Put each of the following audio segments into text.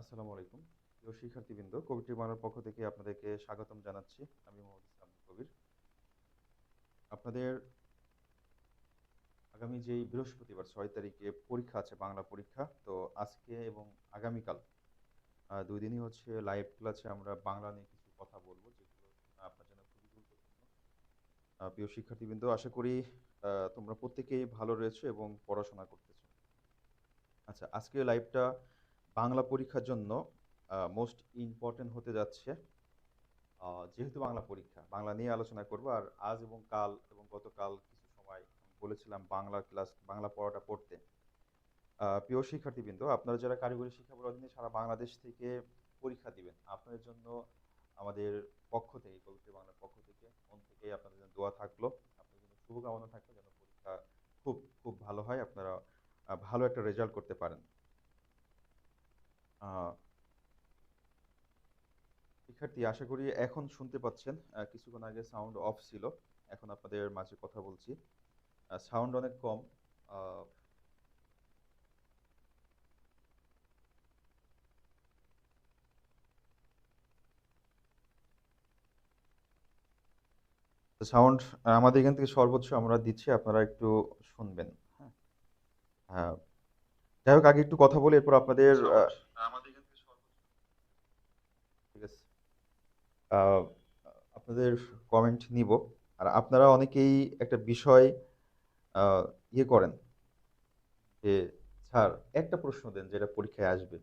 আসসালামু আলাইকুম। প্রিয় শিক্ষার্থীবৃন্দ, কবিটি বাংলার পক্ষ থেকে আপনাদেরকে স্বাগতম জানাচ্ছি। আমি মোহাম্মদ ইসলাম কবির। আপনাদের আগামী যেই বৃহস্পতিবার, ছয় তারিখে পরীক্ষা আছে, বাংলা পরীক্ষা, তো আজকে এবং আগামীকাল দুই দিনই হচ্ছে লাইভ ক্লাসে আমরা বাংলা নিয়ে কিছু কথা বলব, যেগুলো আপনার জন্য খুবই গুরুত্বপূর্ণ। প্রিয় শিক্ষার্থীবৃন্দ, আশা করি তোমরা প্রত্যেকেই ভালো রয়েছো এবং পড়াশোনা করতেছো। আচ্ছা আজকে লাইভটা বাংলা পরীক্ষার জন্য মোস্ট ইম্পর্টেন্ট হতে যাচ্ছে যেহেতু বাংলা পরীক্ষা। বাংলা নিয়ে আলোচনা করব, আর আজ এবং কাল এবং গতকাল কিছু সময় বলেছিলাম বাংলা ক্লাস বাংলা পড়াটা পড়তে। প্রিয় শিক্ষার্থীবৃন্দ, আপনারা যারা কারিগরি শিক্ষা বোর্ড অধীনে সারা বাংলাদেশ থেকে পরীক্ষা দিবেন, আপনাদের জন্য আমাদের পক্ষ থেকে কবিত্রী বাংলার পক্ষ থেকে, মন থেকে আপনাদের জন্য দোয়া থাকল। আপনাদের জন্য শুভকামনা থাকল, যেন পরীক্ষা খুব খুব ভালো হয়, আপনারা ভালো একটা রেজাল্ট করতে পারেন। শিক্ষার্থী আশা করি এখন শুনতে পাচ্ছেন কিছুক্ষণ আগে সাউন্ড অফ ছিল, এখন আপনাদের মাঝে কথা বলছি। সাউন্ড অনেক কম সাউন্ড আমাদের এখান থেকে সর্বোচ্চ আমরা দিচ্ছি, আপনারা একটু শুনবেন হ্যাঁ। হ্যাঁ যাই হোক, আগে একটু কথা বলি, এরপর আপনাদের আপনাদের কমেন্ট নিব। আর আপনারা অনেকেই একটা বিষয় ইয়ে করেন যে, স্যার, একটা প্রশ্ন দেন যেটা পরীক্ষায় আসবে।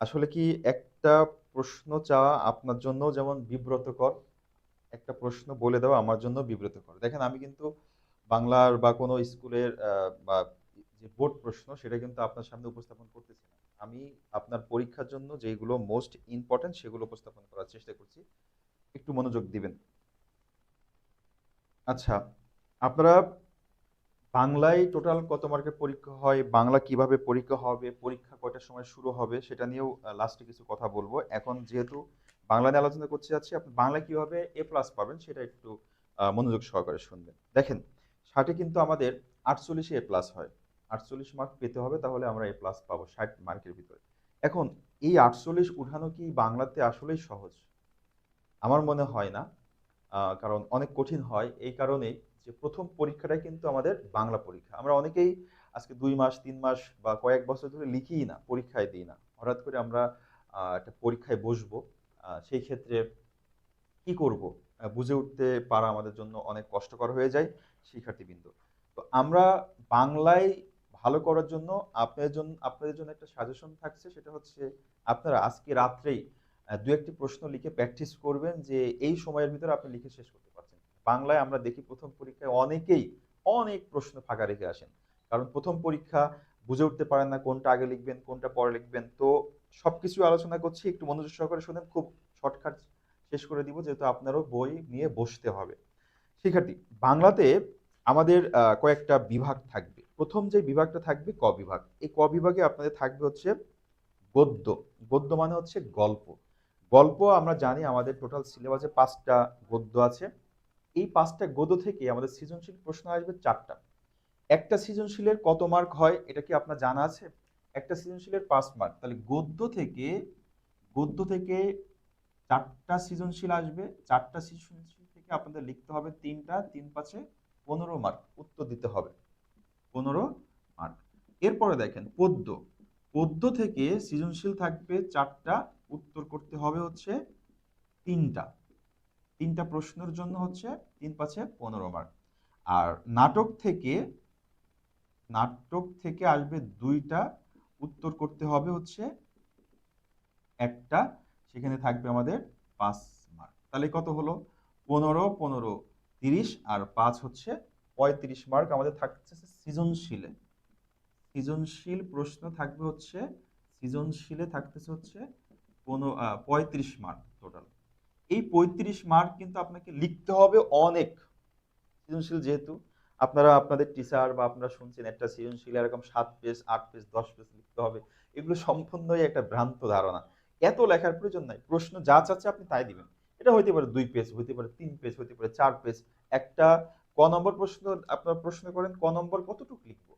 আসলে কি একটা প্রশ্ন চাওয়া আপনার জন্য যেমন বিব্রতকর, একটা প্রশ্ন বলে দেওয়া আমার জন্য বিব্রতকর। দেখেন, আমি কিন্তু বাংলার বা কোনো স্কুলের বা যে বোর্ড প্রশ্ন, সেটা কিন্তু আপনার সামনে উপস্থাপন করতেছি না। আমি আপনার পরীক্ষার জন্য যেগুলো মোস্ট ইম্পর্টেন্ট সেগুলো উপস্থাপন করার চেষ্টা করছি। একটু মনোযোগ দিবেন। আচ্ছা আপনারা বাংলায় টোটাল কত মার্কের পরীক্ষা হয়, বাংলা কীভাবে পরীক্ষা হবে, পরীক্ষা কয়টার সময় শুরু হবে, সেটা নিয়েও লাস্টে কিছু কথা বলব। এখন যেহেতু বাংলা নিয়ে আলোচনা করতে যাচ্ছি, আপনি বাংলায় কীভাবে এ প্লাস পাবেন সেটা একটু মনোযোগ সহকারে শুনবেন। দেখেন, ষাটে কিন্তু আমাদের আটচল্লিশে এ প্লাস হয়। আটচল্লিশ মার্ক পেতে হবে, তাহলে আমরা এ প্লাস পাবো ষাট মার্কের ভিতরে। এখন, এই আটচল্লিশ উঠানো কি বাংলাতে আসলেই সহজ? আমার মনে হয় না কারণ অনেক কঠিন হয়। এই কারণেই যে প্রথম পরীক্ষাটাই কিন্তু আমাদের বাংলা পরীক্ষা। আমরা অনেকেই আজকে দুই মাস, তিন মাস বা কয়েক বছর ধরে লিখিই না, পরীক্ষায় দিই না। হঠাৎ করে আমরা একটা পরীক্ষায় বসবো সেই ক্ষেত্রে কি করব? বুঝে উঠতে পারা আমাদের জন্য অনেক কষ্টকর হয়ে যায় শিক্ষার্থীবৃন্দ। তো আমরা বাংলায় ভালো করার জন্য আপনাদের জন্য আপনাদের জন্য একটা সাজেশন থাকছে, সেটা হচ্ছে আপনারা আজকে রাত্রেই দু একটি প্রশ্ন লিখে প্র্যাকটিস করবেন যে এই সময়ের ভিতরে আপনি লিখে শেষ করতে পারছেন। বাংলায় আমরা দেখি প্রথম পরীক্ষায় অনেকেই অনেক প্রশ্ন ফাঁকা রেখে আসেন। কারণ প্রথম পরীক্ষা বুঝে উঠতে পারেন না কোনটা আগে লিখবেন, কোনটা পরে লিখবেন। তো সবকিছু আলোচনা করছি, একটু মনোযোগ সহকারে শুনেন, খুব শর্টকাট শেষ করে দিব যেহেতু আপনারও বই নিয়ে বসতে হবে। শিক্ষার্থী, বাংলাতে আমাদের কয়েকটা বিভাগ থাকবে। প্রথম যে বিভাগটা থাকবে ক বিভাগ। এই ক বিভাগে আপনাদের থাকবে হচ্ছে গদ্য। গদ্য মানে হচ্ছে গল্প। গল্প আমরা জানি আমাদের টোটাল সিলেবাসে পাঁচটা গদ্য আছে। এই পাঁচটা গদ্য থেকে আমাদের সৃজনশীল প্রশ্ন আসবে চারটা। একটা সৃজনশীলের কত মার্ক হয়, এটা কি আপনার জানা আছে? একটা সৃজনশীলের পাঁচ মার্ক তাহলে গদ্য থেকে গদ্য থেকে চারটা সৃজনশীল আসবে। চারটা সৃজনশীল থেকে আপনাদের লিখতে হবে তিনটা, তিন পাঁচে পনেরো মার্ক উত্তর দিতে হবে। পনেরো মার্ক। এরপরে দেখেন, পদ্য। পদ্য থেকে সৃজনশীল থাকবে চারটা, উত্তর করতে হবে হচ্ছে তিনটা। তিনটা প্রশ্নের জন্য হচ্ছে তিন পাঁচে পনেরো মার্ক। আর নাটক থেকে নাটক থেকে আসবে দুইটা, উত্তর করতে হবে হচ্ছে একটা। সেখানে থাকবে আমাদের পাঁচ মার্ক। তাহলে কত হলো? পনেরো পনেরো, তিরিশ আর পাঁচ হচ্ছে পঁয়ত্রিশ মার্ক। আমাদের থাকছে সৃজনশীলে। সৃজনশীল প্রশ্ন থাকবে হচ্ছে, সৃজনশীলে থাকতেছে হচ্ছে পনেরো পঁয়ত্রিশ মার্ক টোটাল এই পঁয়ত্রিশ মার্ক কিন্তু আপনাকে লিখতে হবে অনেক। সৃজনশীল যেহেতু, আপনারা, আপনাদের টিচার বা আপনারা শুনছেন একটা সৃজনশীল, এরকম সাত পেজ আট পেজ দশ পেজ লিখতে হবে। এগুলো সম্পূর্ণই একটা ভ্রান্ত ধারণা। এত লেখার প্রয়োজন নাই। প্রশ্ন যা চাচ্ছে আপনি তাই দিবেন। এটা হইতে পারে দুই পেজ হইতে পারে তিন পেজ হইতে পারে চার পেজ একটা ক নম্বর প্রশ্ন আপনার প্রশ্ন করেন ক নম্বর কতটুকু লিখব?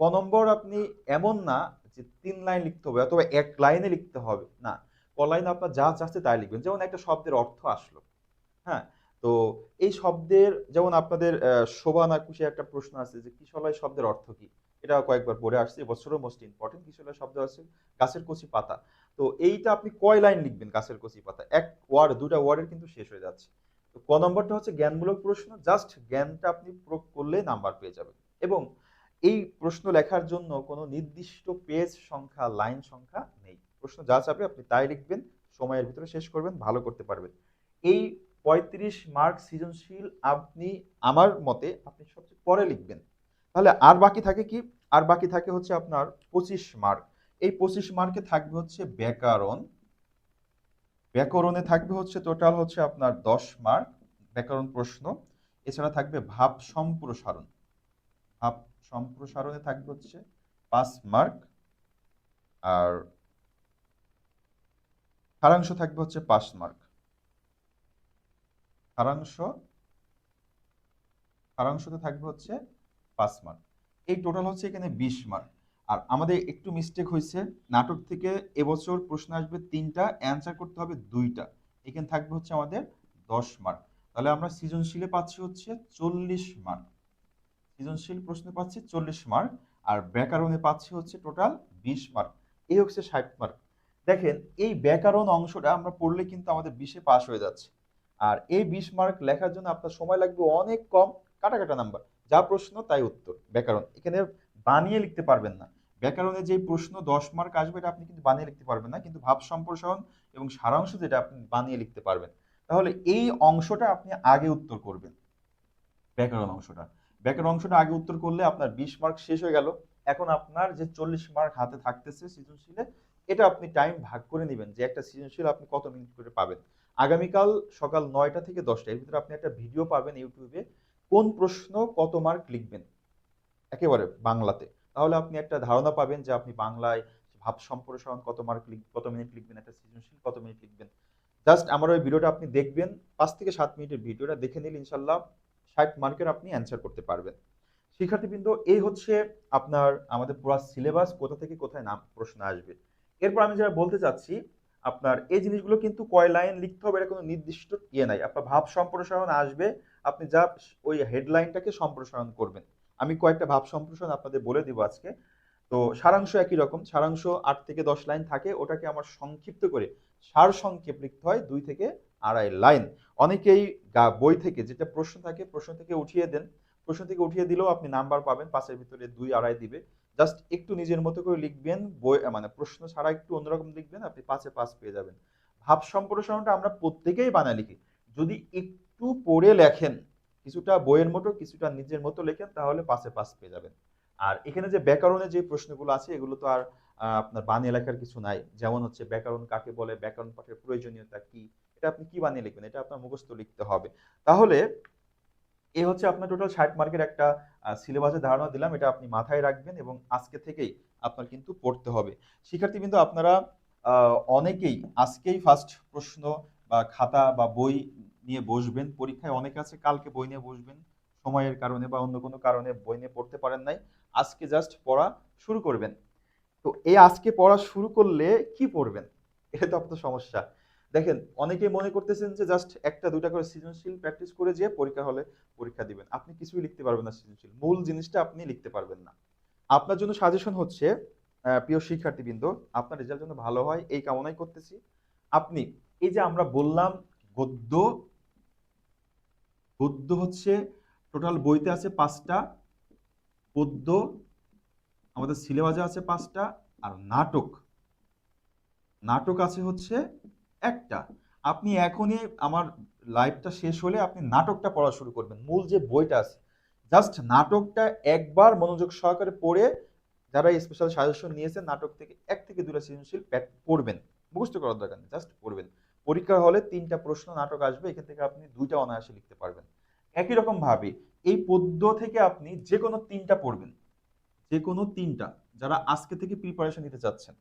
ক নম্বর আপনি এমন না যে তিন লাইন লিখতে হবে অথবা এক লাইনে লিখতে হবে না। ক লাইনে আপনার যা চাচ্ছে তাই লিখবেন। যেমন একটা শব্দের অর্থ আসলো হ্যাঁ? তো এই শব্দের যেমন আপনাদের আহ, শোভা না খুশি একটা প্রশ্ন আছে যে কিশলয় শব্দের অর্থ কি? এটা কয়েকবার পড়ে আসছে এবছরও মোস্ট ইম্পর্টেন্ট কিশলয় শব্দ আছে গাছের কচি পাতা। তো এইটা আপনি কয় লাইন লিখবেন গাছের কচি পাতা? এক ওয়ার্ড দুটা ওয়ার্ডের কিন্তু শেষ হয়ে যাচ্ছে। তো ক নম্বরটা হচ্ছে জ্ঞানমূলক প্রশ্ন। জাস্ট জ্ঞানটা আপনি প্রয়োগ করলে নাম্বার পেয়ে যাবেন। এবং এই প্রশ্ন লেখার জন্য কোনো নির্দিষ্ট পেজ সংখ্যা, লাইন সংখ্যা নেই। প্রশ্ন যা চাপে আপনি তাই লিখবেন, সময়ের ভিতরে শেষ করবেন, ভালো করতে পারবেন। এই পঁয়ত্রিশ মার্ক সৃজনশীল আপনি, আমার মতে, আপনি সবচেয়ে পরে লিখবেন। তাহলে আর বাকি থাকে কি? আর বাকি থাকে হচ্ছে আপনার পঁচিশ মার্ক। এই পঁচিশ মার্কে থাকবে হচ্ছে ব্যাকরণ। ব্যাকরণে থাকবে হচ্ছে টোটাল হচ্ছে আপনার দশ মার্ক ব্যাকরণ প্রশ্ন। এছাড়া থাকবে ভাব সম্প্রসারণ। ভাব সম্প্রসারণে থাকবে হচ্ছে পাঁচ মার্ক আর সারাংশ থাকবে হচ্ছে পাঁচ মার্ক সারাংশ, সারাংশতে থাকবে হচ্ছে পাঁচ মার্ক এই টোটাল হচ্ছে এখানে বিশ মার্ক আর আমাদের একটু মিস্টেক হয়েছে, নাটক থেকে এবছর প্রশ্ন আসবে তিনটা অ্যান্সার করতে হবে দুইটা। এখানে থাকবে হচ্ছে আমাদের দশ মার্ক তাহলে আমরা সৃজনশীলে পাচ্ছি হচ্ছে চল্লিশ মার্ক সৃজনশীল প্রশ্নে পাচ্ছি চল্লিশ মার্ক আর ব্যাকরণে পাচ্ছি হচ্ছে টোটাল বিশ মার্ক এই হচ্ছে ষাট মার্ক দেখেন, এই ব্যাকরণ অংশটা আমরা পড়লে কিন্তু আমাদের বিশে পাস হয়ে যাচ্ছে। আর এই বিশ মার্ক লেখার জন্য আপনার সময় লাগবে অনেক কম, কাটা কাটা নাম্বার যা প্রশ্ন তাই উত্তর, ব্যাকরণ। এখানে বানিয়ে লিখতে পারবেন না। ব্যাকরণে যে প্রশ্ন দশ মার্ক আসবে এটা আপনি কিন্তু বানিয়ে লিখতে পারবেন না, কিন্তু ভাব সম্প্রসারণ এবং সারাংশ যেটা আপনি বানিয়ে লিখতে পারবেন। তাহলে এই অংশটা আপনি আগে উত্তর করবেন। ব্যাকরণ অংশটা। ব্যাকরণ অংশটা আগে উত্তর করলে আপনার বিশ মার্ক শেষ হয়ে গেল। এখন আপনার যে চল্লিশ মার্ক হাতে থাকতেছে সৃজনশীলে, এটা আপনি টাইম ভাগ করে নেবেন যে একটা সৃজনশীল আপনি কত মিনিট করে পাবেন। আগামীকাল সকাল নয়টা থেকে দশটা, এর ভিতরে আপনি একটা ভিডিও পাবেন ইউটিউবে কোন প্রশ্ন কত মার্ক লিখবেন? একেবারে বাংলাতে। তাহলে আপনি একটা ধারণা পাবেন যে আপনি বাংলায় ভাব সম্প্রসারণ কত মার্ক লিখ, কত মিনিট লিখবেন, একটা সৃজনশীল কত মিনিট লিখবেন। জাস্ট আমার ওই ভিডিওটা আপনি দেখবেন, পাঁচ থেকে সাত মিনিটের ভিডিওটা দেখে নিলে ইনশাল্লাহ ষাট মার্কের আপনি অ্যান্সার করতে পারবেন। শিক্ষার্থীবৃন্দ, এই হচ্ছে আপনার, আমাদের পুরো সিলেবাস কোথা থেকে কোথায় নাম, প্রশ্ন আসবে। এরপর আমি যেটা বলতে চাচ্ছি, আপনার এই জিনিসগুলো কিন্তু কয় লাইন লিখতে হবে এটা কোনো নির্দিষ্ট ইয়ে নাই। আপনার ভাব সম্প্রসারণ আসবে, আপনি যা ওই হেডলাইনটাকে সম্প্রসারণ করবেন। আমি কয়েকটা ভাব সম্প্রসারণ আপনাদের বলে দিব আজকে। তো সারাংশ একই রকম, সারাংশ আট থেকে দশ লাইন থাকে, ওটাকে আমার সংক্ষিপ্ত করে সার সংক্ষেপ লিখতে হয়, দুই থেকে আড়াই লাইন। অনেকেই বই থেকে যেটা প্রশ্ন থাকে, প্রশ্ন থেকে উঠিয়ে দেন। প্রশ্ন থেকে উঠিয়ে দিলেও আপনি নাম্বার পাবেন পাঁচের ভিতরে দুই আড়াই দিবে। জাস্ট একটু নিজের মতো করে লিখবেন, বই মানে প্রশ্ন ছাড়া একটু অন্যরকম লিখবেন, আপনি পাঁচে পাঁচ পেয়ে যাবেন। ভাব সম্প্রসারণটা আমরা প্রত্যেকেই বানায় লিখি। যদি একটু পড়ে লেখেন কিছুটা বইয়ের মতো, কিছুটা নিজের মতো লেখেন, তাহলে পাশে পাঁচ পেয়ে যাবেন। আর এখানে যে ব্যাকরণে যে প্রশ্নগুলো আছে, এগুলো তো আর আপনার বানিয়ে লেখার কিছু নাই। যেমন হচ্ছে ব্যাকরণ কাকে বলে, ব্যাকরণ পাঠের প্রয়োজনীয়তা কি, এটা আপনি কি বানিয়ে লিখবেন, এটা আপনার মুখস্থ লিখতে হবে। তাহলে এ হচ্ছে আপনার টোটাল ষাট মার্কের একটা সিলেবাসের ধারণা দিলাম, এটা আপনি মাথায় রাখবেন এবং আজকে থেকেই আপনার কিন্তু পড়তে হবে। শিক্ষার্থী কিন্তু আপনারা অনেকেই আজকেই ফার্স্ট প্রশ্ন বা খাতা বা বই নিয়ে বসবেন। পরীক্ষায় অনেকে আছে, কালকে বই নিয়ে বসবেন। সময়ের কারণে বা অন্য কোনো কারণে বই নিয়ে পড়তে পারেন নাই। আজকে জাস্ট পড়া শুরু করবেন। তো এই আজকে পড়া শুরু করলে কি পড়বেন? এটা তো আপনার সমস্যা। দেখেন, অনেকেই মনে করতেছেন যে জাস্ট একটা, দুইটা করে সৃজনশীল প্র্যাকটিস করে যে পরীক্ষা হলে পরীক্ষা দিবেন। আপনি কিছুই লিখতে পারবেন না সৃজনশীল। মূল জিনিসটা আপনি লিখতে পারবেন না। আপনার জন্য সাজেশন হচ্ছে প্রিয় শিক্ষার্থীবৃন্দ, আপনার রেজাল্ট যেন ভালো হয়, এই কামনাই করতেছি। আপনি, এই যে আমরা বললাম গদ্য গদ্য হচ্ছে টোটাল বইতে আছে পাঁচটা, পদ্য, আমাদের সিলেবাসে আছে পাঁচটা, আর নাটক। নাটক আছে হচ্ছে একটা। আপনি এখনই আমার লাইভটা শেষ হলে আপনি নাটকটা পড়া শুরু করবেন। মূল যে বইটা আছে জাস্ট নাটকটা একবার মনোযোগ সহকারে পড়ে যারা স্পেশাল সাজেশন নিয়েছেন, নাটক থেকে এক থেকে দুটা সৃজনশীল প্যাট পড়বেন। মুখস্থ করার দরকার নেই জাস্ট পড়বেন। পরীক্ষার হলে তিনটা প্রশ্ন নাটক আসবে, এখান থেকে আপনি দুইটা অনায়াসে লিখতে পারবেন। একই রকম ভাবে এই পদ্য থেকে আপনি যে কোনো তিনটা পড়বেন। যে কোনো তিনটা, যারা আজকে থেকে প্রিপারেশন নিতে চাচ্ছেন।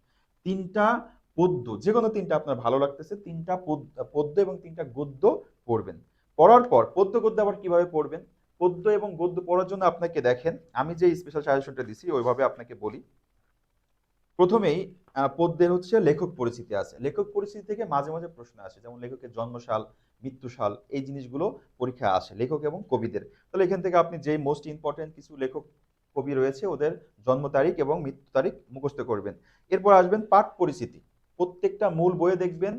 তিনটা পদ্য যে কোনো তিনটা আপনার ভালো লাগতেছে, তিনটা পদ- পদ্য এবং তিনটা গদ্য পড়বেন। পড়ার পর পদ্য, গদ্য আবার কীভাবে পড়বেন? পদ্য এবং গদ্য পড়ার জন্য আপনাকে দেখেন, আমি যে স্পেশাল সাজেশনটা দিছি, ওইভাবে আপনাকে বলি। প্রথমেই পদ্যের হচ্ছে লেখক পরিচিতি আছে। লেখক পরিচিতি থেকে মাঝে মাঝে প্রশ্ন আসে, যেমন লেখকের জন্মসাল, মৃত্যুসাল, এই জিনিসগুলো পরীক্ষা আসে, লেখক এবং কবিদের। তাহলে এখান থেকে আপনি যেই মোস্ট ইম্পর্টেন্ট কিছু লেখক, কবি রয়েছে, ওদের জন্ম তারিখ এবং মৃত্যু তারিখ মুখস্থ করবেন। এরপর আসবেন পাঠ পরিচিতি। প্রত্যেকটা মূল বইয়ে দেখবেন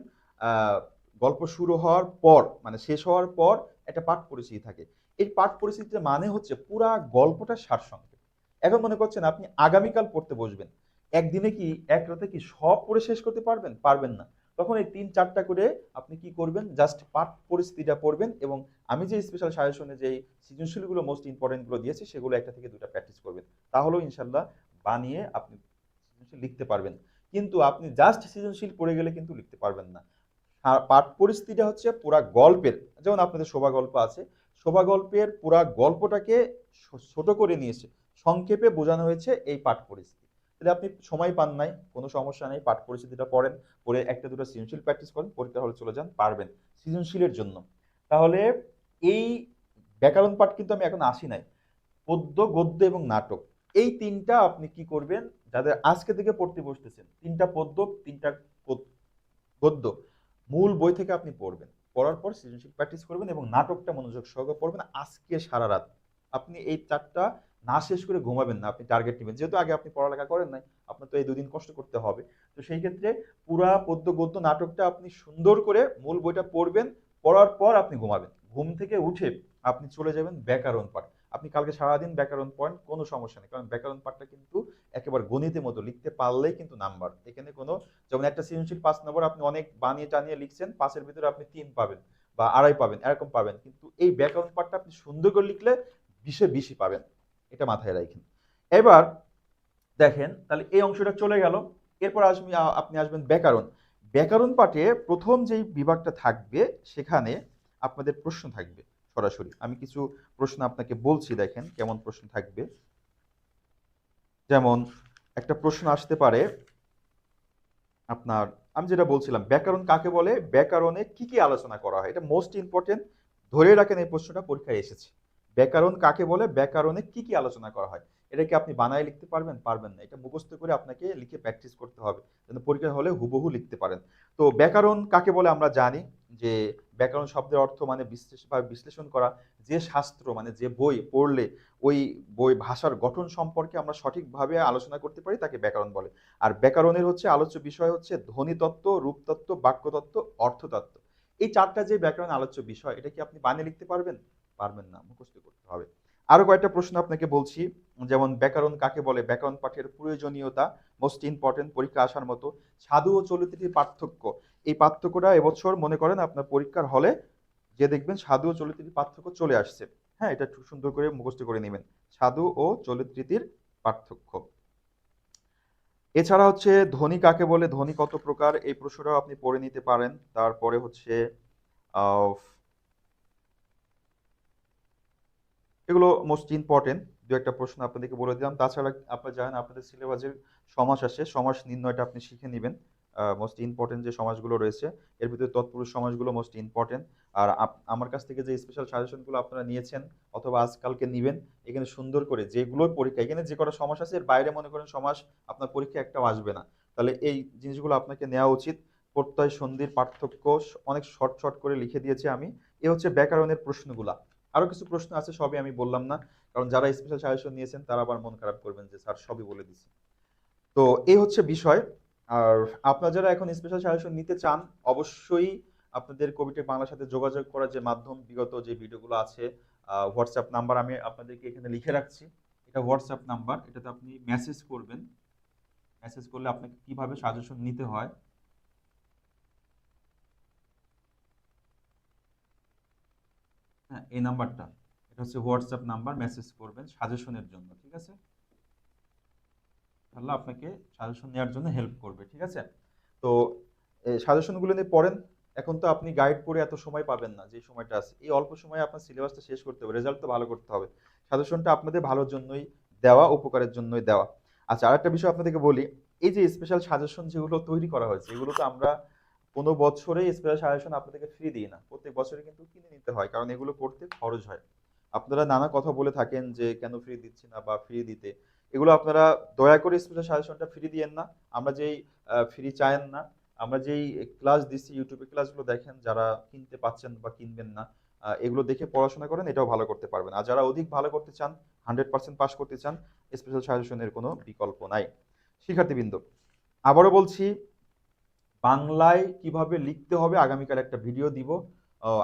গল্প শুরু হওয়ার পর মানে শেষ হওয়ার পর একটা পাঠ পরিচিতি থাকে। এই পাঠ পরিচিতির মানে হচ্ছে পুরা গল্পটা সারসংক্ষেপ। এখন মনে করছেন আপনি আগামীকাল পড়তে বসবেন। একদিনে কি, এক রাতে কি সব পড়ে শেষ করতে পারবেন? পারবেন না। তখন এই তিন, চারটা করে আপনি কি করবেন? জাস্ট পাঠ পরিস্থিতিটা পড়বেন এবং আমি যে স্পেশাল সাজেশনে যে সৃজনশীলগুলো মোস্ট ইম্পর্টেন্টগুলো দিয়েছি, সেগুলো একটা থেকে দুটা প্র্যাকটিস করবেন। তাহলেও ইনশাল্লাহ বানিয়ে আপনি লিখতে পারবেন। কিন্তু আপনি জাস্ট সৃজনশীল পড়ে গেলে কিন্তু লিখতে পারবেন না। আর পাঠ পরিস্থিতিটা হচ্ছে পুরা গল্পের। যেমন আপনাদের শোভা গল্প আছে, শোভা গল্পের পুরা গল্পটাকে ছোট করে নিয়েছে। সংক্ষেপে বোঝানো হয়েছে এই পাঠ পরিস্থিতি। তাহলে আপনি সময় পান নাই, কোনো সমস্যা নেই, পাঠ পরিস্থিতিটা পড়েন, পড়ে একটা দুটো সৃজনশীল প্র্যাকটিস করেন, পরীক্ষা হলে চলে যান, পারবেন সৃজনশীলের জন্য। তাহলে এই ব্যাকরণ পাঠ কিন্তু আমি এখন আসি নাই। পদ্য, গদ্য এবং নাটক, এই তিনটা আপনি কি করবেন, যাদের আজকে থেকে পড়তে বসতেছেন, তিনটা পদ্য, তিনটা গদ- গদ্য মূল বই থেকে আপনি পড়বেন। পড়ার পর সৃজনশীল প্র্যাকটিস করবেন এবং নাটকটা মনোযোগ সহকারে পড়বেন আজকে সারা রাত। আপনি এই চারটা না শেষ করে ঘুমাবেন না আপনি টার্গেট নেবেন। যেহেতু আগে আপনি পড়ালেখা করেন নাই, আপনার তো এই দুদিন কষ্ট করতে হবে। তো সেই ক্ষেত্রে পুরা পদ্য গদ্য নাটকটা আপনি সুন্দর করে মূল বইটা পড়বেন, পড়ার পর আপনি ঘুমাবেন। ঘুম থেকে উঠে আপনি চলে যাবেন ব্যাকরণ পাঠ। আপনি কালকে সারাদিন ব্যাকরণ পড়েন, কোনো সমস্যা নেই। কারণ ব্যাকরণ পাঠটা কিন্তু একেবারে গণিতের মতো, লিখতে পারলেই কিন্তু নাম্বার। এখানে কোনো, যেমন একটা সৃজনশীল পাঁচ নম্বর আপনি অনেক বানিয়ে টানিয়ে লিখছেন, পাঁচের ভিতরে আপনি তিন পাবেন বা আড়াই পাবেন, এরকম পাবেন। কিন্তু এই ব্যাকরণ পাঠটা আপনি সুন্দর করে লিখলে বিশে বেশি পাবেন। এটা মাথায় রাখেন। এবার দেখেন, তাহলে এই অংশটা চলে গেল। এরপর আসবি আপনি আসবেন ব্যাকরণ। ব্যাকরণ পাঠে প্রথম যেই বিভাগটা থাকবে, সেখানে আপনাদের প্রশ্ন থাকবে সরাসরি। আমি কিছু প্রশ্ন আপনাকে বলছি, দেখেন কেমন প্রশ্ন থাকবে। যেমন, একটা প্রশ্ন আসতে পারে, আপনার, আমি যেটা বলছিলাম, ব্যাকরণ কাকে বলে? ব্যাকরণে কি কি আলোচনা করা হয়? এটা মোস্ট ইম্পর্টেন্ট ধরে রাখেন এই প্রশ্নটা পরীক্ষায় এসেছে। ব্যাকরণ কাকে বলে? ব্যাকরণে কি কি আলোচনা করা হয়? এটা কি আপনি বানায় লিখতে পারবেন? পারবেন না। এটা মুখস্থ করে আপনাকে লিখে প্র্যাকটিস করতে হবে। যেন পরীক্ষা হলে হুবহু লিখতে পারেন। তো ব্যাকরণ কাকে বলে আমরা জানি? যে ব্যাকরণ শব্দের অর্থ মানে বিশ্লেষণ বিশ্লেষণ করা। যে শাস্ত্র মানে যে বই পড়লে ওই বই ভাষার গঠন সম্পর্কে আমরা সঠিকভাবে আলোচনা করতে পারি, তাকে ব্যাকরণ বলে। আর ব্যাকরণের হচ্ছে আলোচ্য বিষয় হচ্ছে ধ্বনিতত্ত্ব রূপতত্ত্ব বাক্যতত্ত্ব অর্থতত্ত্ব এই চারটা যে ব্যাকরণ আলোচ্য বিষয়, এটা কি আপনি বানিয়ে লিখতে পারবেন? পারবেন না, মুখস্থ করতে হবে। আরও কয়েকটা প্রশ্ন আপনাকে বলছি, যেমন ব্যাকরণ কাকে বলে? ব্যাকরণ পাঠের প্রয়োজনীয়তা মোস্ট ইম্পর্টেন্ট পরীক্ষা আসার মতো সাধু ও চলিতির পার্থক্য। এই পার্থক্যটা এবছর মনে করেন আপনার পরীক্ষার হলে যে দেখবেন সাধু ও চলিতির পার্থক্য চলে আসছে। হ্যাঁ এটা সুন্দর করে মুখস্থ করে নেবেন। সাধু ও চলিতরীতির পার্থক্য। এছাড়া হচ্ছে ধ্বনি কাকে বলে? ধ্বনি কত প্রকার? এই প্রশ্নটাও আপনি পড়ে নিতে পারেন। তারপরে হচ্ছে এগুলো মোস্ট ইম্পর্টেন্ট দু একটা প্রশ্ন আপনাদেরকে বলে দিলাম। তাছাড়া আপনারা জানেন, আপনাদের সিলেবাসের সমাস আসে সমাস নির্ণয়টা আপনি শিখে নেবেন। মোস্ট ইম্পর্টেন্ট যে সমাজগুলো রয়েছে, এর ভিতরে তৎপুরুষ সমাজগুলো মোস্ট ইম্পর্টেন্ট আর আমার কাছ থেকে যে স্পেশাল সাজেশনগুলো আপনারা নিয়েছেন, অথবা আজকালকে নেবেন, এখানে সুন্দর করে যেগুলো পরীক্ষা, এখানে যে কটা সমাস আছে, এর বাইরে মনে করেন সমাস আপনার পরীক্ষা একটাও আসবে না। তাহলে এই জিনিসগুলো আপনাকে নেওয়া উচিত। প্রত্যয় সন্ধির পার্থক্য অনেক শর্ট শর্ট করে লিখে দিয়েছি আমি। এ হচ্ছে ব্যাকরণের প্রশ্নগুলা। আরও কিছু প্রশ্ন আছে, সবই আমি বললাম না। কারণ যারা স্পেশাল সাজেশন নিয়েছেন, তারা আবার মন খারাপ করবেন যে, স্যার, সবই বলে দিছি। তো এই হচ্ছে বিষয়। আর আপনারা যারা এখন স্পেশাল সাজেশন নিতে চান, অবশ্যই আপনাদের কবিটেক বাংলার সাথে যোগাযোগ করার যে মাধ্যম, বিগত যে ভিডিওগুলো আছে হোয়াটসঅ্যাপ নাম্বার আমি আপনাদেরকে এখানে লিখে রাখছি। এটা হোয়াটসঅ্যাপ নাম্বার এটাতে আপনি মেসেজ করবেন। মেসেজ করলে আপনাকে কীভাবে সাজেশন নিতে হয় হ্যাঁ এই নাম্বারটা। এটা হচ্ছে হোয়াটসঅ্যাপ নাম্বার মেসেজ করবেন সাজেশনের জন্য, ঠিক আছে? তাহলে আপনাকে সাজেশন নেওয়ার জন্য হেল্প করবে, ঠিক আছে? তো সাজেশনগুলো নিয়ে পড়েন। এখন তো আপনি গাইড পড়ে এত সময় পাবেন না, যে সময়টা আছে। এই অল্প সময়ে আপনার সিলেবাসটা শেষ করতে হবে রেজাল্ট তো ভালো করতে হবে। সাজেশনটা আপনাদের ভালোর জন্যই দেওয়া, উপকারের জন্যই দেওয়া। আচ্ছা আরেকটা বিষয় আপনাদেরকে বলি, এই যে স্পেশাল সাজেশন যেগুলো তৈরি করা হয়েছে, এগুলো তো আমরা কোনো বছরে স্পেশাল সাজেশন আপনাদেরকে ফ্রি দিই না। প্রত্যেক বছরে কিন্তু কিনে নিতে হয়, কারণ এগুলো করতে খরচ হয়। আপনারা নানা কথা বলে থাকেন যে, কেন ফ্রি দিচ্ছি না? বা ফ্রি দিতে। এগুলো আপনারা দয়া করে স্পেশাল সাজেশনটা ফ্রি দিয়েন না। আমরা যেই ফ্রি চায়েন না, আমরা যেই ক্লাস দিচ্ছি ইউটিউবে ক্লাসগুলো দেখেন, যারা কিনতে পাচ্ছেন বা কিনবেন না এগুলো দেখে পড়াশোনা করেন, এটাও ভালো করতে পারবেন। আর যারা অধিক ভালো করতে চান হান্ড্রেড পার্সেন্ট পাস করতে চান স্পেশাল সাজেশনের কোনো বিকল্প নাই। শিক্ষার্থীবৃন্দ, আবারও বলছি বাংলায় কীভাবে লিখতে হবে, আগামীকাল একটা ভিডিও দিব।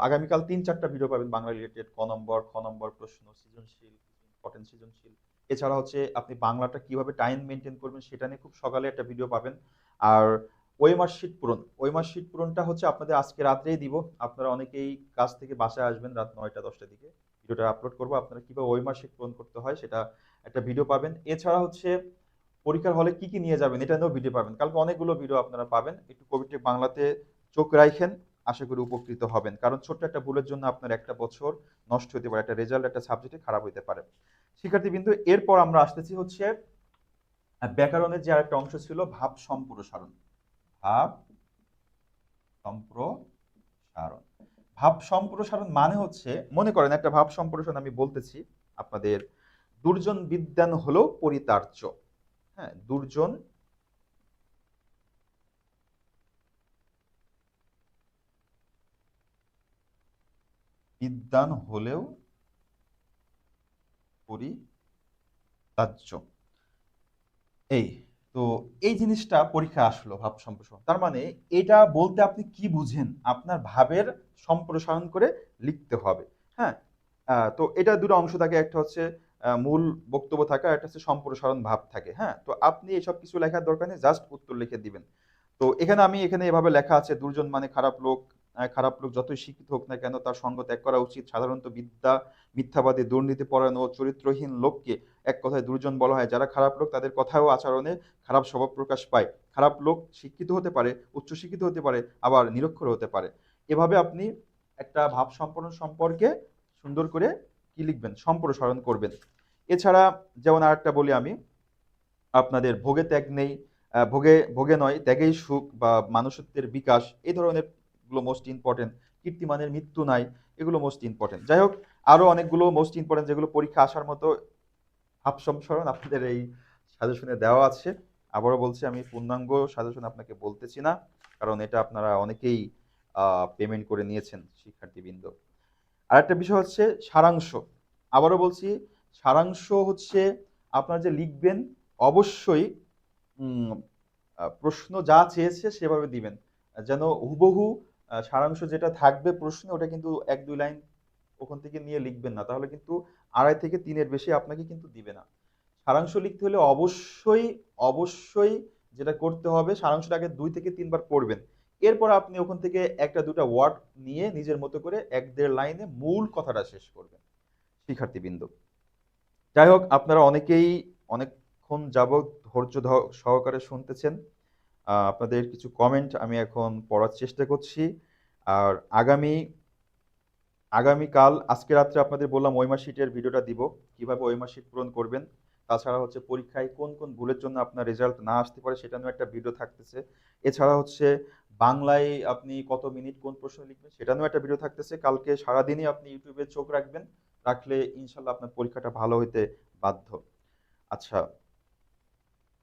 আগামীকাল তিন চারটা ভিডিও পাবেন বাংলা রিলেটেড ক নম্বর খ নম্বর প্রশ্ন, সৃজনশীল ইম্পর্টেন্ট সৃজনশীল। এছাড়া হচ্ছে আপনি বাংলাটা কীভাবে টাইম মেনটেন করবেন সেটা নিয়ে খুব সকালে একটা ভিডিও পাবেন। আর ওই মার্কশিট পূরণ। ওই মার্কশিট পূরণটা হচ্ছে আপনাদের আজকে রাত্রেই দিব। আপনারা অনেকেই কাজ থেকে বাসায় আসবেন রাত নয়টা, দশটার দিকে। ভিডিওটা আপলোড করব। আপনারা কীভাবে ওই মার্কশিট পূরণ করতে হয় সেটা একটা ভিডিও পাবেন। এছাড়া হচ্ছে পরীক্ষার হলে কি কি নিয়ে যাবেন এটা নিয়েও ভিডিও পাবেন। কালকে অনেকগুলো ভিডিও আপনারা পাবেন। একটু কোভিডটেক বাংলাতে চোখ রাখেন আশা করি উপকৃত হবেন। কারণ ছোট্ট একটা ভুলের জন্য আপনার একটা বছর নষ্ট হতে পারে, একটা রেজাল্ট একটা সাবজেক্টে খারাপ হতে পারে। শিক্ষার্থী বিন্দু এরপর আমরা আসতেছি হচ্ছে ব্যাকরণের যে আরেকটা অংশ ছিল, ভাব সম্প্রসারণ। ভাব সম্প্রসারণ। ভাব সম্প্রসারণ মানে হচ্ছে, মনে করেন একটা ভাব সম্প্রসারণ আমি বলতেছি আপনাদের, দুর্জন বিদ্যান হলো পরিতার্য। হ্যাঁ দুর্জন বিদ্যান হলেও পরিতার্য এই, তো এই জিনিসটা পরীক্ষা আসলো ভাব সম্প্রসারণ। তার মানে এটা বলতে আপনি কি বুঝেন? আপনার ভাবের সম্প্রসারণ করে লিখতে হবে। হ্যাঁ তো এটা দুটো অংশ থাকে, একটা হচ্ছে মূল বক্তব্য থাকে একটা হচ্ছে সম্প্রসারণ ভাব থাকে হ্যাঁ? তো আপনি এসব কিছু লেখার দরকার নেই জাস্ট উত্তর লিখে দিবেন। তো এখানে আমি, এখানে এভাবে লেখা আছে, দুর্জন মানে খারাপ লোক খারাপ লোক যতই শিক্ষিত হোক না কেন, তার সঙ্গ ত্যাগ করা উচিত। সাধারণত বিদ্যা, মিথ্যাবাদী, দুর্নীতি পরায়ণ ও চরিত্রহীন লোককে এক কথায় দুর্জন বলা হয়। যারা খারাপ লোক, তাদের কথা ও আচরণে খারাপ স্বভাব প্রকাশ পায়। খারাপ লোক শিক্ষিত হতে পারে উচ্চশিক্ষিত হতে পারে, আবার নিরক্ষর হতে পারে। এভাবে আপনি একটা ভাব সম্পন্ন সম্পর্কে সুন্দর করে কি লিখবেন? সম্প্রসারণ করবেন। এছাড়া যেমন আরেকটা বলি আমি, আপনাদের ভোগে ত্যাগ নেই ভোগে ভোগে নয়, ত্যাগেই সুখ বা মানুষত্বের বিকাশ, এই ধরনেরগুলো মোস্ট ইম্পর্টেন্ট কীর্তিমানের মৃত্যু নাই, এগুলো মোস্ট ইম্পর্টেন্ট যাই হোক আরও অনেকগুলো মোস্ট ইম্পর্টেন্ট যেগুলো পরীক্ষা আসার মতো ভাব সম্প্রসারণ আপনাদের এই সাজেশনে দেওয়া আছে। আবারও বলছি, আমি পূর্ণাঙ্গ সাজেশন আপনাকে বলতেছি না, কারণ এটা আপনারা অনেকেই পেমেন্ট করে নিয়েছেন, শিক্ষার্থীবৃন্দ। আর একটা বিষয় হচ্ছে সারাংশ। আবারও বলছি, সারাংশ হচ্ছে আপনারা যে লিখবেন, অবশ্যই প্রশ্ন যা চেয়েছে সেভাবে দিবেন। যেন হুবহু সারাংশ যেটা থাকবে প্রশ্নে, ওটা কিন্তু এক, দুই লাইন ওখান থেকে নিয়ে লিখবেন না। তাহলে কিন্তু আড়াই থেকে তিনের বেশি আপনাকে কিন্তু দিবে না। সারাংশ লিখতে হলে অবশ্যই অবশ্যই যেটা করতে হবে সারাংশটা আগে দুই থেকে তিনবার পড়বেন। এরপর আপনি ওখান থেকে একটা দুটা ওয়ার্ড নিয়ে নিজের মতো করে এক দেড় লাইনে মূল কথাটা শেষ করবেন, শিক্ষার্থীবৃন্দ। যাই হোক, আপনারা অনেকেই অনেকক্ষণ যাবৎ ধৈর্য সহকারে শুনতেছেন। আপনাদের কিছু কমেন্ট আমি এখন পড়ার চেষ্টা করছি। আর আগামী, আগামীকাল, আজকে রাত্রে আপনাদের বললাম ওই শিটের ভিডিওটা দিব। কীভাবে ওই শিট পূরণ করবেন? তাছাড়া হচ্ছে পরীক্ষায় কোন কোন ভুলের জন্য আপনার রেজাল্ট না আসতে পারে সেটা নিয়েও একটা ভিডিও থাকতেছে। এছাড়া হচ্ছে বাংলায় আপনি কত মিনিট কোন প্রশ্ন লিখবেন সেটা নিয়েও একটা ভিডিও থাকতেছে। কালকে সারাদিনই আপনি ইউটিউবে চোখ রাখবেন, রাখলে ইনশাল্লাহ আপনার পরীক্ষাটা ভালো হইতে বাধ্য। আচ্ছা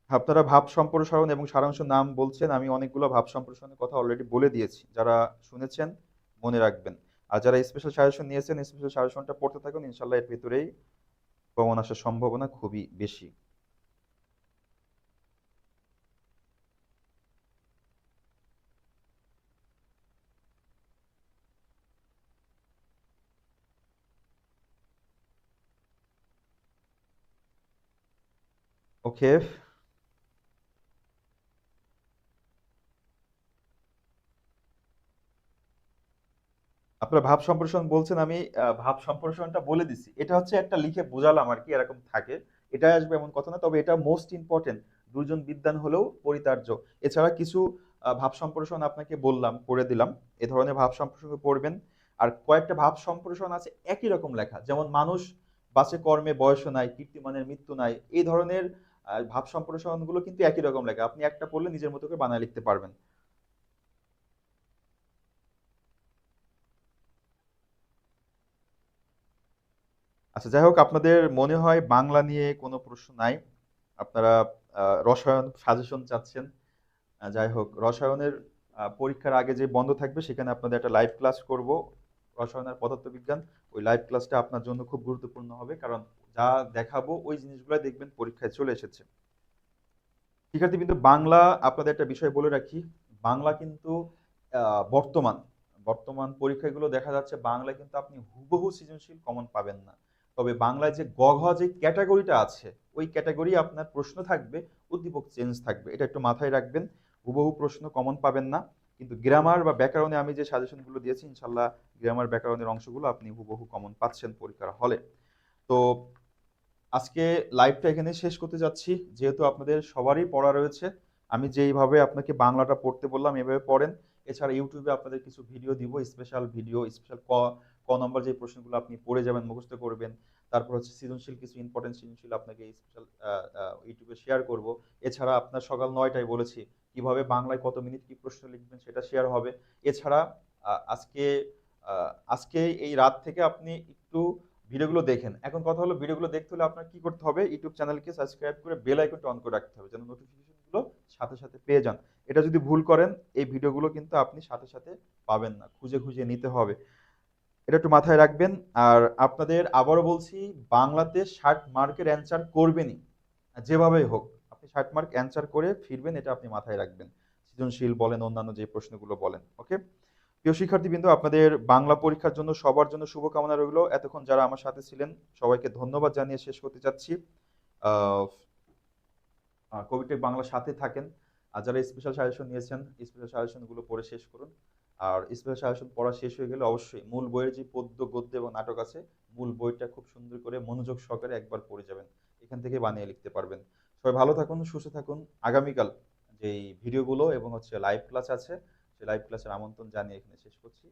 আপনারা ভাব সম্প্রসারণ এবং সারাংশ নাম বলছেন, আমি অনেকগুলো ভাব সম্প্রসারণের কথা অলরেডি বলে দিয়েছি। যারা শুনেছেন, মনে রাখবেন। আর যারা স্পেশাল সাজেশন নিয়েছেন স্পেশাল সাজেশনটা পড়তে থাকুন ইনশাল্লাহ এর ভিতরেই কমন আসার সম্ভাবনা খুবই বেশি। ওকে আপনারা ভাব সম্প্রসারণ বলছেন, আমি ভাব সম্প্রসারণটা বলে দিছি। এটা হচ্ছে একটা লিখে বোঝালাম আর কি, এরকম থাকে। এটাই আসবে এমন কথা না, তবে এটা মোস্ট ইম্পর্টেন্ট দুজন বিদ্যান হলেও পরিতার্য। এছাড়া কিছু ভাব সম্প্রসারণ আপনাকে বললাম, করে দিলাম। এ ধরনের ভাব সম্প্রসারণ পড়বেন। আর কয়েকটা ভাব সম্প্রসারণ আছে একই রকম লেখা। যেমন মানুষ বাসে কর্মে বয়স নাই, কীর্তিমানের মৃত্যু নাই, এই ধরনের ভাব সম্প্রসারণগুলো কিন্তু একই রকম লেখা। আপনি একটা পড়লে নিজের মতো করে বানায় লিখতে পারবেন। আচ্ছা যাই হোক, আপনাদের মনে হয় বাংলা নিয়ে কোনো প্রশ্ন নাই। আপনারা রসায়ন সাজেশন চাচ্ছেন। যাই হোক, রসায়নের পরীক্ষার আগে যে বন্ধ থাকবে, সেখানে আপনাদের একটা লাইভ ক্লাস করব। রসায়ন আর পদার্থবিজ্ঞান, ওই লাইভ ক্লাসটা আপনার জন্য খুব গুরুত্বপূর্ণ হবে, কারণ যা দেখাবো, ওই জিনিসগুলো দেখবেন পরীক্ষায় চলে এসেছে। শিক্ষার্থী কিন্তু বাংলা আপনাদের একটা বিষয় বলে রাখি। বাংলা কিন্তু বর্তমান। বর্তমান পরীক্ষাগুলো দেখা যাচ্ছে বাংলা কিন্তু আপনি হুবহু সৃজনশীল কমন পাবেন না। তবে বাংলায় যে গ যে ক্যাটাগরিটা আছে, ওই ক্যাটাগরি আপনার প্রশ্ন থাকবে, উদ্দীপক চেঞ্জ থাকবে। এটা একটু মাথায় রাখবেন, হুবহু প্রশ্ন কমন পাবেন না। কিন্তু গ্রামার বা ব্যাকরণে আমি যে সাজেশনগুলো দিয়েছি ইনশাল্লাহ গ্রামার ব্যাকরণের অংশগুলো আপনি হুবহু কমন পাচ্ছেন পরীক্ষার হলে। তো আজকে লাইভটা এখানে শেষ করতে যাচ্ছি। যেহেতু আপনাদের সবারই পড়া রয়েছে, আমি যেইভাবে আপনাকে বাংলাটা পড়তে বললাম, এভাবে পড়েন। এছাড়া ইউটিউবে আপনাদের কিছু ভিডিও দিব স্পেশাল ভিডিও স্পেশাল ক নম্বর যে প্রশ্নগুলো আপনি পড়ে যাবেন, মুখস্থ করবেন, তারপর হচ্ছে সৃজনশীল কিছু ইম্পর্টেন্ট সৃজনশীল আপনাকে স্পেশাল ইউটিউবে শেয়ার করব। এছাড়া আপনার সকাল নয়টায় বলেছি, কীভাবে বাংলায় কত মিনিট কি প্রশ্ন লিখবেন সেটা শেয়ার হবে। এছাড়া আজকে আজকে এই রাত থেকে আপনি একটু ভিডিওগুলো দেখেন। এখন কথা হলো, ভিডিওগুলো দেখতে হলে আপনার কি করতে হবে? ইউটিউব চ্যানেলকে সাবস্ক্রাইব করে বেল আইকনটা অন করে রাখতে হবে, যেন নোটিফিকেশনগুলো সাথে সাথে পেয়ে যান। এটা যদি ভুল করেন, এই ভিডিওগুলো কিন্তু আপনি সাথে সাথে পাবেন না। খুঁজে খুঁজে নিতে হবে। এটা একটু মাথায় রাখবেন। আর আপনাদের আবারও বলছি, বাংলাতে ষাট মার্কের অ্যান্সার করবেনই। যেভাবেই হোক, আপনি ষাট মার্ক অ্যান্সার করে ফিরবেন, এটা আপনি মাথায় রাখবেন। সৃজনশীল বলেন, অন্যান্য যে প্রশ্নগুলো বলেন ওকে প্রিয় শিক্ষার্থীবৃন্দ, আপনাদের বাংলা পরীক্ষার জন্য, সবার জন্য শুভকামনা রইল। এতক্ষণ যারা আমার সাথে ছিলেন, সবাইকে ধন্যবাদ জানিয়ে শেষ করতে চাচ্ছি। কবিটেক বাংলার সাথে থাকেন। আর যারা স্পেশাল সাজেশন নিয়েছেন স্পেশাল সাজেশনগুলো পড়ে শেষ করুন। আর স্পেশাল সাজেশন পড়া শেষ হয়ে গেলে অবশ্যই মূল বইয়ের যে পদ্য, গদ্য এবং নাটক আছে, মূল বইটা খুব সুন্দর করে মনোযোগ সহকারে একবার পড়ে যাবেন। এখান থেকে বানিয়ে লিখতে পারবেন। সবাই ভালো থাকুন, সুস্থ থাকুন। আগামীকাল যেই ভিডিওগুলো এবং হচ্ছে লাইভ ক্লাস আছে, সেই লাইভ ক্লাসের আমন্ত্রণ জানিয়ে এখানে শেষ করছি।